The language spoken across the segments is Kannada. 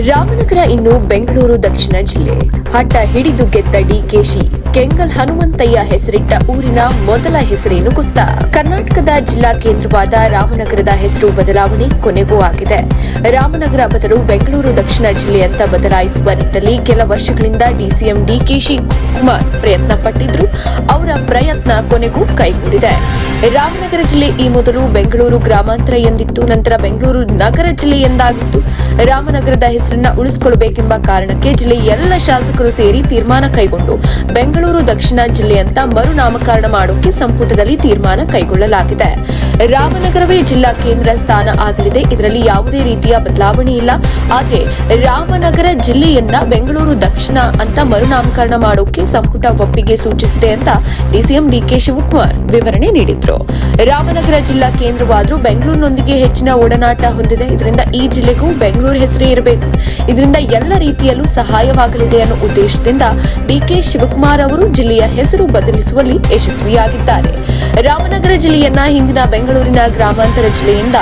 ರಾಮನಗರ ಇನ್ನು ಬೆಂಗಳೂರು ದಕ್ಷಿಣ ಜಿಲ್ಲೆ. ಹಠ ಹಿಡಿದು ಗೆದ್ದ ಡಿಕೆಶಿ ಕೆಂಗಲ್ ಹನುಮಂತಯ್ಯ ಹೆಸರಿಟ್ಟ ಊರಿನ ಮೊದಲ ಹೆಸರೇನು ಗೊತ್ತಾ? ಕರ್ನಾಟಕದ ಜಿಲ್ಲಾ ಕೇಂದ್ರವಾದ ರಾಮನಗರದ ಹೆಸರು ಬದಲಾವಣೆ ಕೊನೆಗೂ ಆಗಿದೆ. ರಾಮನಗರ ಬದಲು ಬೆಂಗಳೂರು ದಕ್ಷಿಣ ಜಿಲ್ಲೆ ಅಂತ ಬದಲಾಯಿಸುವ ನಿಟ್ಟಲ್ಲಿ ಕೆಲ ವರ್ಷಗಳಿಂದ ಡಿಸಿಎಂ ಡಿಕೆಶಿ ಕುಮಾರ್ ಪ್ರಯತ್ನ ಪಟ್ಟಿದ್ರು. ಅವರ ಪ್ರಯತ್ನ ಕೊನೆಗೂ ಕೈಗೂಡಿದೆ. ರಾಮನಗರ ಜಿಲ್ಲೆ ಈ ಮೊದಲು ಬೆಂಗಳೂರು ಗ್ರಾಮಾಂತರ ಎಂದಿತ್ತು. ನಂತರ ಬೆಂಗಳೂರು ನಗರ ಜಿಲ್ಲೆ ಎಂದಾಗಿತ್ತು. ರಾಮನಗರದ ಹೆಸರನ್ನ ಉಳಿಸಿಕೊಳ್ಳಬೇಕೆಂಬ ಕಾರಣಕ್ಕೆ ಜಿಲ್ಲೆಯ ಎಲ್ಲ ಶಾಸಕರು ಸೇರಿ ತೀರ್ಮಾನ ಕೈಗೊಂಡು ಬೆಂಗಳೂರು ದಕ್ಷಿಣ ಜಿಲ್ಲೆ ಅಂತ ಮರುನಾಮಕರಣ ಮಾಡೋಕೆ ಸಂಪುಟದಲ್ಲಿ ತೀರ್ಮಾನ ಕೈಗೊಳ್ಳಲಾಗಿದೆ. ರಾಮನಗರವೇ ಜಿಲ್ಲಾ ಕೇಂದ್ರ ಸ್ಥಾನ ಆಗಲಿದೆ. ಇದರಲ್ಲಿ ಯಾವುದೇ ರೀತಿಯ ಬದಲಾವಣೆ ಇಲ್ಲ. ಆದರೆ ರಾಮನಗರ ಜಿಲ್ಲೆಯನ್ನ ಬೆಂಗಳೂರು ದಕ್ಷಿಣ ಅಂತ ಮರುನಾಮಕರಣ ಮಾಡೋಕೆ ಸಂಪುಟ ಒಪ್ಪಿಗೆ ಸೂಚಿಸಿದೆ ಅಂತ ಡಿಸಿಎಂ ಡಿಕೆ ಶಿವಕುಮಾರ್ ವಿವರಣೆ ನೀಡಿದ್ರು. ರಾಮನಗರ ಜಿಲ್ಲಾ ಕೇಂದ್ರವಾದರೂ ಬೆಂಗಳೂರಿನೊಂದಿಗೆ ಹೆಚ್ಚಿನ ಒಡನಾಟ ಹೊಂದಿದೆ. ಇದರಿಂದ ಈ ಜಿಲ್ಲೆಗೂ ಬೆಂಗಳೂರು ಹೆಸರೇ ಇರಬೇಕು. ಇದರಿಂದ ಎಲ್ಲ ರೀತಿಯಲ್ಲೂ ಸಹಾಯವಾಗಲಿದೆ ಅನ್ನೋ ಉದ್ದೇಶದಿಂದ ಡಿಕೆ ಶಿವಕುಮಾರ್ ಅವರು ಜಿಲ್ಲೆಯ ಹೆಸರು ಬದಲಿಸುವಲ್ಲಿ ಯಶಸ್ವಿಯಾಗಿದ್ದಾರೆ. ರಾಮನಗರ ಜಿಲ್ಲೆಯನ್ನ ಹಿಂದಿನ ಬೆಂಗಳೂರಿನ ಗ್ರಾಮಾಂತರ ಜಿಲ್ಲೆಯಿಂದ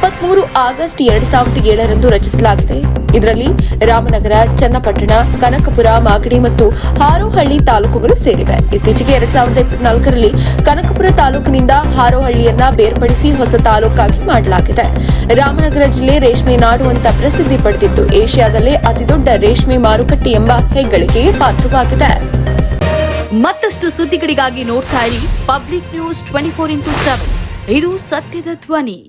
ಇಪ್ಪತ್ಮೂರು ಆಗಸ್ಟ್ ಎರಡ್ ಸಾವಿರದ ಏಳರಂದು ರಚಿಸಲಾಗಿದೆ. ಇದರಲ್ಲಿ ರಾಮನಗರ, ಚನ್ನಪಟ್ಟಣ, ಕನಕಪುರ, ಮಾಗಡಿ ಮತ್ತು ಹಾರೋಹಳ್ಳಿ ತಾಲೂಕುಗಳು ಸೇರಿವೆ. ಇತ್ತೀಚೆಗೆ ಎರಡ್ ಸಾವಿರದ ಇಪ್ಪತ್ನಾಲ್ಕರಲ್ಲಿ ಕನಕಪುರ ತಾಲೂಕಿನಿಂದ ಹಾರೋಹಳ್ಳಿಯನ್ನ ಬೇರ್ಪಡಿಸಿ ಹೊಸ ತಾಲೂಕಾಗಿ ಮಾಡಲಾಗಿದೆ. ರಾಮನಗರ ಜಿಲ್ಲೆ ರೇಷ್ಮೆ ನಾಡು ಅಂತ ಪ್ರಸಿದ್ಧಿ ಪಡೆದಿದ್ದು, ಏಷ್ಯಾದಲ್ಲೇ ಅತಿದೊಡ್ಡ ರೇಷ್ಮೆ ಮಾರುಕಟ್ಟೆ ಎಂಬ ಹೆಗ್ಗಳಿಕೆಗೆ ಪಾತ್ರವಾಗಿದೆ. ಮತ್ತಷ್ಟು ಸುದ್ದಿಗಳಿಗಾಗಿ ನೋಡ್ತಾ ಇರಿ public news twenty four into seven. ಇದು ಸತ್ಯದ ಧ್ವನಿ.